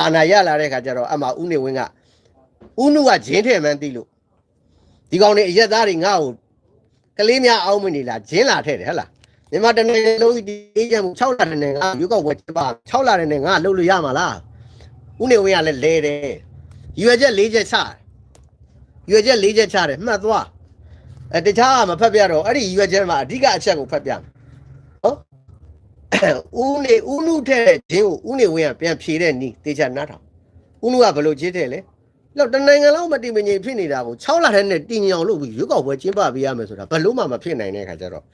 အာနာရလာတဲ့ခါကျတော့အမှဥနေဝင်းကဥနုကဂျင်းထဲမှန်းသိလို့ဒီကောင်နေအရက်သားတွေငါ့ကိုကလေးများအောင်းမနေလားဂျင်းလာထဲတယ်ဟဟလားမြန်မာတနေ့လုံးဒီအေးချမ်းမှု6လတနေ့ငါရွေးကောက်ပွဲကျပါ6လတနေ့ငါလှုပ်လို့ရမှာလားဥနေဝင်းကလည်းလဲတယ်ရွယ်ချက်၄ချက်ချတယ်ရွယ်ချက်၄ချက်ချတယ်မှတ်သွားအဲတခြားကမဖတ်ပြတော့အဲ့ဒီရွယ်ချက်မှာအဓိကအချက်ကိုဖတ်ပြမယ်ဟုတ် ဦးနေဦးနုထဲတဲ့ဂျင်းကိုဦးနေဝင်းကပြန်ဖြေတဲ့နီးတေချာနားထောင်ဦးနုကဘယ်လိုဂျင်းတဲ့လဲလောက်တနိုင်ငံလုံးမတည်မငြိမ်ဖြစ်နေတာကို6လထဲနဲ့တည်ငြိမ်အောင်လုပ်ပြီးရွေးကောက်ပွဲကျင်းပပေးရမယ်ဆိုတာဘယ်လို့မှမဖြစ်နိုင်တဲ့ခါကျတော့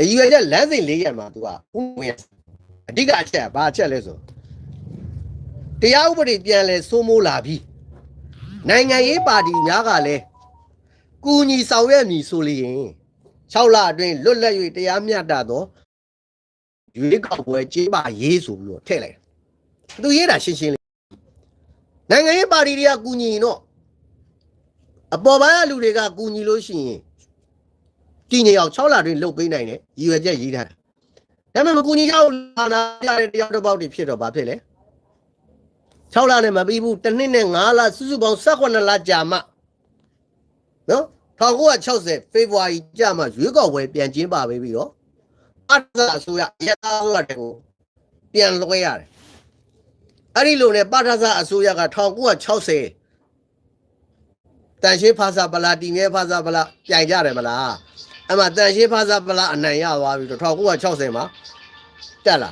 အရွယ်ချက်လမ်းစဉ်၄ရက်မှာ तू ကဦးဝင်းအဓိကအချက်ကဘာအချက်လဲဆိုတရားဥပဒေပြန်လဲစိုးမိုးလာပြီနိုင်ငံရေးပါတီများကလည်းကူညီဆောင်ရွက်မည်ဆိုလျင်6လအတွင်းလွတ်လပ်၍တရားမျှတသော ရွေးကောက်ပွဲကျင်းပရေးဆိုပြီးတော့ထည့်လိုက်တယ်သူရေးတာရှင်းရှင်းလေးနိုင်ငံရေးပါတီတွေကကူညီရင်တော့အပေါ်ပိုင်းကလူတွေကကူညီလို့ရှိရင်တည်ငြိမ်အောင်6လတွင်လှုပ်ပေးနိုင်တယ်ရည်ရွယ်ချက်ရေးထားတယ်ဒါပေမဲ့မကူညီကြဘူးလာနာရတဲ့တရားတစ်ပေါက်တွေဖြစ်တော့ဘာဖြစ်လဲ6လနဲ့မပြီးဘူးတစ်နှစ်နဲ့9လစုစုပေါင်း18လကြာမှနော်1960ဖေဖော်ဝါရီကြာမှရွေးကောက်ပွဲပြန်ကျင်းပပေးပြီးတော့ အတ္တအစိုးရရတာအစိုးရတွေကိုပြန်လွှဲရတယ်အဲ့ဒီလိုနဲ့ပါထသအစိုးရက1960တန်ရှင်းဖာစာပလာတီငယ်ဖာစာပလာပြန်ကြတယ်မလားအဲ့မှာတန်ရှင်းဖာစာပလာအနိုင်ရသွားပြီတော့1960မှာတက်လာ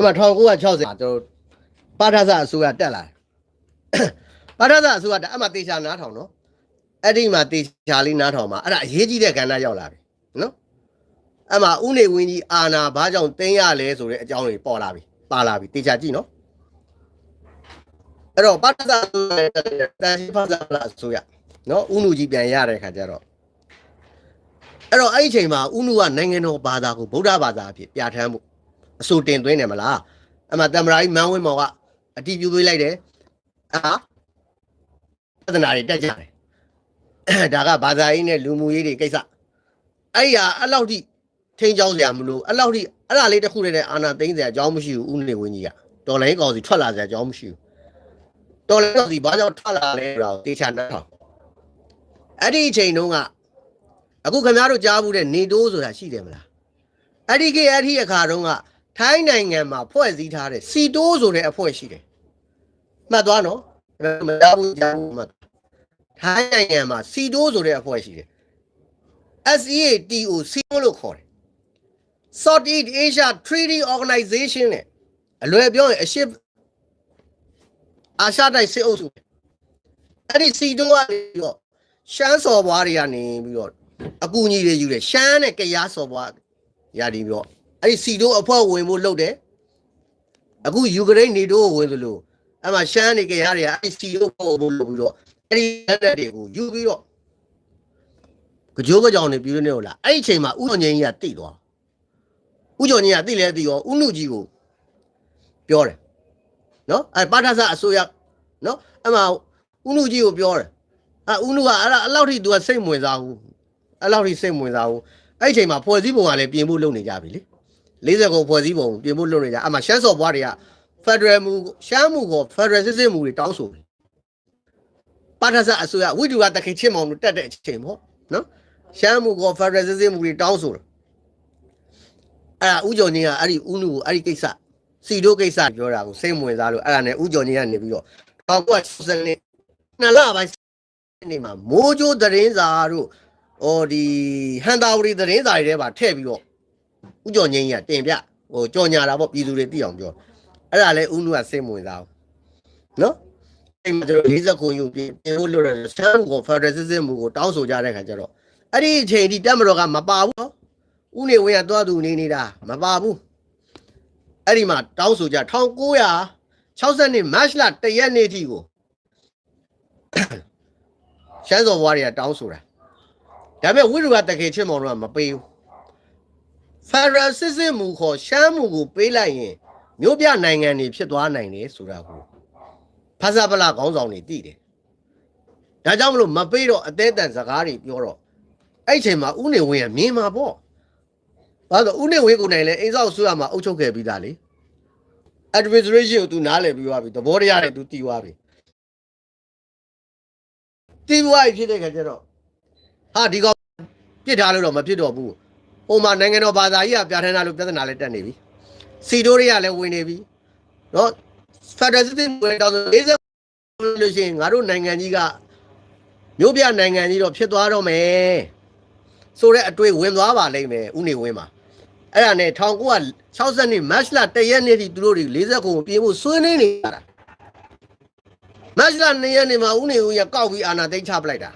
အဲ့မှာ1960မှာတို့ပါထသအစိုးရတက်လာတယ်ပါထသအစိုးရတက်အဲ့မှာတေချာနားထောင်နော်အဲ့ဒီမှာတေချာလေးနားထောင်မှာအဲ့ဒါအရေးကြီးတဲ့ကဏ္ဍရောက်လာပြီနော်အဲ့မှာဥနေဝင်းကြီးအာနာဘာကြောင့်တင်းရလဲဆိုတဲ့အကြောင်းတွေပေါ်လာပြီပါလာပြီတေချာကြည့်နော်အဲ့တော့ပါထသအစိုးရတန်ရှိဖသလာအစိုးရနော်ဥနုကြီးပြန်ရတဲ့ခါကျတော့အဲ့တော့အဲ့ဒီအချိန်မှာဥနုကနိုင်ငံတော်ဘာသာကိုဗုဒ္ဓဘာသာအဖြစ်ပြဋ္ဌာန်းမှု အစိုးတင်သွင်းတယ်မလားအမှတမရာကြီးမန်းဝင်းမောင်ကအတီးပြူသွေးလိုက်တယ်အာသဒနာတွေတက်ကြတယ်ဒါကဘာသာရေးနဲ့လူမှုရေးတွေကိစ္စအဲ့ဒီဟာအဲ့လောက်ထိထိန်းချောင်းစရာမလိုအဲ့လောက်ထိအဲ့ဒါလေးတစ်ခုတည်းနဲ့အာနာသိမ့်စရာအကြောင်းမရှိဘူးဦးနေဝင်းကြီးကတော်လိုင်းကောင်စီထွက်လာစရာအကြောင်းမရှိဘူးတော်လိုင်းကောင်စီဘာကြောင့်ထွက်လာလဲဆိုတော့တေချာနားထောင်အဲ့ဒီအချိန်တုန်းကအခုခင်ဗျားတို့ကြားဘူးတဲ့နေတိုးဆိုတာရှိတယ်မလားအဲ့ဒီကေအဲ့ဒီအခါတုန်းက ထိုင်းနိုင်ငံမှာဖွဲ့စည်းထားတဲ့စီတိုးဆိုတဲ့အဖွဲ့ရှိတယ်။မှတ်သွားနော်။မရဘူးကြားဘူးမှတ်။ထိုင်းနိုင်ငံမှာစီတိုးဆိုတဲ့အဖွဲ့ရှိတယ်။ SEATO စီတိုးလို့ခေါ်တယ်။ Southeast Asia Treaty Organization နဲ့အလွယ်ပြောရင်အရှေ့အာရှတိုက်စစ်အုပ်စုအဲ့ဒီစီတိုးကနေပြီးတော့ရှမ်းစော်ဘွားတွေကနေပြီးတော့အကူအညီတွေယူတယ်ရှမ်းနဲ့ကရားစော်ဘွားရဒီပြီးတော့ အဲ့ဒီစီတိုးအဖွဲ့ဝင်ဖို့လုပ်တယ်အခုယူကရိန်းနေတိုးကိုဝင်သလိုအဲ့မှာရှမ်းနေကြရတွေကအဲ့ဒီစီတိုးဖို့ဖို့လုပ်ပြီးတော့အဲ့ဒီလက်လက်တွေကိုယူပြီးတော့ကြိုးကြောင်နေပြီးနေလို့လားအဲ့ဒီအချိန်မှာဥတော်ငင်းကြီးကတိသွားဥကျော်ကြီးကတိလဲတိရောဥနုကြီးကိုပြောတယ်နော်အဲ့ပါထဆအစိုးရနော်အဲ့မှာဥနုကြီးကိုပြောတယ်အဲ့ဥနုကအဲ့ဒါအဲ့လောက်ထိ तू ကစိတ်ဝင်စားဘူးအဲ့လောက်ထိစိတ်ဝင်စားဘူးအဲ့ဒီအချိန်မှာဖွဲ့စည်းပုံကလည်းပြင်ဖို့လုပ်နေကြပြီလေ 40ကိုဖွဲ့စည်းပုံပြင်ဖို့လုပ်နေကြအမှရှမ်းစော်ဘွားတွေက Federal မူရှမ်းမူကို Federal စစ်စစ်မူတွေတောင်းဆိုတယ်ပါထဆအစိုးရဝိတူကတခင်ချင်းမောင်တို့တက်တဲ့အချိန်ပေါ့နော်ရှမ်းမူကို Federal စစ်စစ်မူတွေတောင်းဆိုတယ်အဲ့ဒါဥကြော်ကြီးကအဲ့ဒီဥနုကိုအဲ့ဒီကိစ္စစီတို့ကိစ္စပြောတာကိုစိတ်ဝင်စားလို့အဲ့ဒါနဲ့ဥကြော်ကြီးကနေပြီးတော့1960နှစ်နှစ်လပိုင်းနေမှာမိုးကြိုးသတင်းစာတို့ဟိုဒီဟန်တာဝရီသတင်းစာတွေထဲမှာထည့်ပြီးတော့ ဥကြော်ငိမ့်ကြီးကတင်ပြဟိုကြော်ညာတာပေါ့ပြည်သူတွေသိအောင်ပြောအဲ့ဒါလဲဥနုကစိတ်မဝင်စားဘူးနော်အဲ့မှာကျွန်တော်40ခုယူပြင်ပြင်ဖို့လို့ရဆမ်ကိုဖက်ဒရယ်စစ်စစ်မှုကိုတောင်းဆိုကြတဲ့ခါကျတော့အဲ့ဒီအချိန်ဒီတက်မတော်ကမပါဘူးနော်ဥနေဝင်းကသွားသူနေနေတာမပါဘူးအဲ့ဒီမှာတောင်းဆိုကြ1960 March လ1ရက်နေ့ထိကိုရှမ်းစော်ဘွားတွေကတောင်းဆိုတာဒါပေမဲ့ဝိရုကတကယ်ချစ်မောင်တော့မပေးဘူး ဖက်ဒရယ်စစ်စစ်မူခေါ်ရှမ်းမူကိုပေးလိုက်ရင်မြို့ပြနိုင်ငံတွေဖြစ်သွားနိုင်တယ်ဆိုတာကိုဖဆပလာခေါင်းဆောင်တွေသိတယ်ဒါကြောင့်မလို့မပေးတော့အသေးတန်စကားတွေပြောတော့အဲ့ဒီအချိန်မှာဥနေဝင်းကမြင်မှာပေါ့ဘာလို့ဥနေဝင်းကိုနိုင်လဲအိမ်ဆောက်ဆွရမှာအုပ်ချုပ်ခဲ့ပြီးသားလေ administration ကို तू နားလည်ပြီးသွားပြီသဘောတရားတွေ तू တီးသွားပြီတီးသွားပြီဖြစ်တဲ့ခါကျတော့ဟာဒီကောင်ပြစ်ထားလို့တော့မဖြစ်တော့ဘူး ဟိုမှာနိုင်ငံတော်ဘာသာကြီးကပြဋ္ဌာန်းတာလို့ပြဿနာလည်းတက်နေပြီစီတိုးတွေကလည်းဝင်နေပြီနော် federal system ဝင်တော့40လို့ရှိရင်ငါတို့နိုင်ငံကြီးကမြို့ပြနိုင်ငံကြီးတော့ဖြစ်သွားတော့မယ်ဆိုတဲ့အတွေ့ဝင်သွားပါလိမ့်မယ်ဥနေဝင်းမှာအဲ့ဒါနဲ့1960နှစ်မတ်လ1ရက်နေ့ထိသူတို့တွေ40ခုကိုပြေးဖို့ဆွေးနွေးနေကြတာမတ်လ2ရက်နေ့မှာဥနေဝင်းရကောက်ပြီးအာဏာသိမ်းချပလိုက်တာ